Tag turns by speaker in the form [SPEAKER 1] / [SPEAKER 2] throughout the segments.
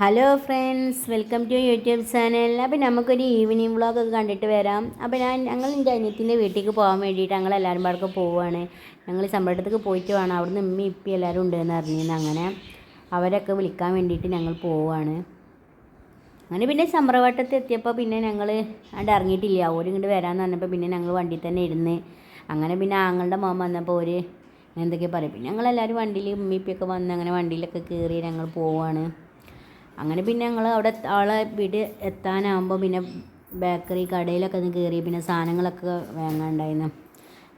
[SPEAKER 1] Hello friends welcome to YouTube channel അപ്പോൾ നമുക്കൊരു evening വ്ളോഗൊക്കെ കണ്ടിട്ട് വരാം. അപ്പോൾ ഞാൻ ഞങ്ങൾ എന്റെ അനിയത്തിന്റെ വീട്ടിലേക്ക് പോകാൻ വേണ്ടിയിട്ട് ഞങ്ങൾ എല്ലാവരും പാടൊക്കെ പോവുകയാണ്. ഞങ്ങൾ സമ്പടത്തേക്ക് പോയിട്ട് വേണം. അവിടുന്ന് ഉമ്മി ഇപ്പി എല്ലാവരും ഉണ്ടെന്ന് അറിഞ്ഞിരുന്നു അങ്ങനെ. അവരൊക്കെ വിളിക്കാൻ വേണ്ടിയിട്ട് ഞങ്ങൾ പോവുകയാണ്. അങ്ങനെ പിന്നെ സമ്പ്രവട്ടത്തിൽ എത്തിയപ്പോൾ പിന്നെ ഞങ്ങൾ അവിടെ ഇറങ്ങിയിട്ടില്ല. ഓര് ഇങ്ങോട്ട് വരാമെന്ന് പറഞ്ഞപ്പോൾ പിന്നെ ഞങ്ങൾ വണ്ടിയിൽ തന്നെ ഇരുന്ന്. അങ്ങനെ പിന്നെ ആങ്ങളുടെ മോൻ വന്നപ്പോൾ ഒരു എന്തൊക്കെയാണ് പറയും. പിന്നെ ഞങ്ങളെല്ലാവരും വണ്ടിയിൽ ഉമ്മിപ്പിയൊക്കെ വന്ന് അങ്ങനെ വണ്ടിയിലൊക്കെ കയറി ഞങ്ങൾ പോവുകയാണ്. അങ്ങനെ പിന്നെ ഞങ്ങൾ അവിടെ ആളെ വീട് എത്താനാകുമ്പോൾ പിന്നെ ബേക്കറി കടയിലൊക്കെ ഒന്ന് കയറി പിന്നെ സാധനങ്ങളൊക്കെ വാങ്ങാനുണ്ടായിരുന്നു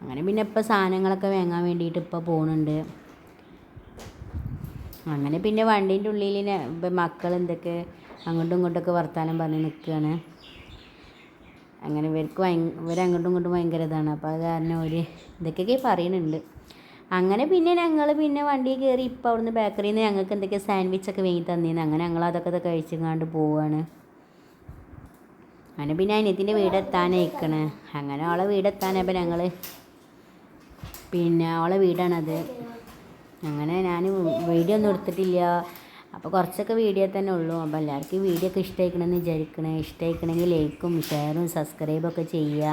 [SPEAKER 1] അങ്ങനെ പിന്നെ ഇപ്പോൾ സാധനങ്ങളൊക്കെ വാങ്ങാൻ വേണ്ടിയിട്ട് ഇപ്പോൾ പോകുന്നുണ്ട് അങ്ങനെ പിന്നെ വണ്ടീന്റെ ഉള്ളിൽ മക്കൾ എന്തൊക്കെ അങ്ങോട്ടും ഇങ്ങോട്ടൊക്കെ വർത്താനം പറഞ്ഞ് നിൽക്കുകയാണ് അങ്ങനെ ഇവർക്ക് ഭയ ഇവരങ്ങോട്ടും ഇങ്ങോട്ടും ഭയങ്കര ഇതാണ്. അപ്പോൾ അത് കാരണം ഒരു ഇതൊക്കെ പറയുന്നുണ്ട് അങ്ങനെ പിന്നെ ഞങ്ങൾ പിന്നെ വണ്ടി കയറി ഇപ്പോൾ അവിടുന്ന് ബേക്കറിയിൽ നിന്ന് ഞങ്ങൾക്ക് എന്തൊക്കെയോ സാൻഡ്വിച്ചൊക്കെ വാങ്ങി തന്നിരുന്നു അങ്ങനെ ഞങ്ങൾ അതൊക്കെ കഴിച്ചങ്ങാണ്ട് പോവാണ്. അങ്ങനെ പിന്നെ അനിയത്തിന്റെ വീടെത്താനയക്കണ് അങ്ങനെ അവളെ വീടെത്താനപ്പോൾ ഞങ്ങൾ പിന്നെ അവളെ വീടാണത്. അങ്ങനെ ഞാൻ വീഡിയോ ഒന്നും എടുത്തിട്ടില്ല. അപ്പോൾ കുറച്ചൊക്കെ വീഡിയോ തന്നെ ഉള്ളൂ. അപ്പോൾ എല്ലാവർക്കും വീഡിയോ ഒക്കെ ഇഷ്ടമായിക്കണമെന്ന് വിചാരിക്കണേ. ഇഷ്ടമായിക്കണമെങ്കിൽ ലൈക്കും ഷെയറും സബ്സ്ക്രൈബൊക്കെ ചെയ്യുക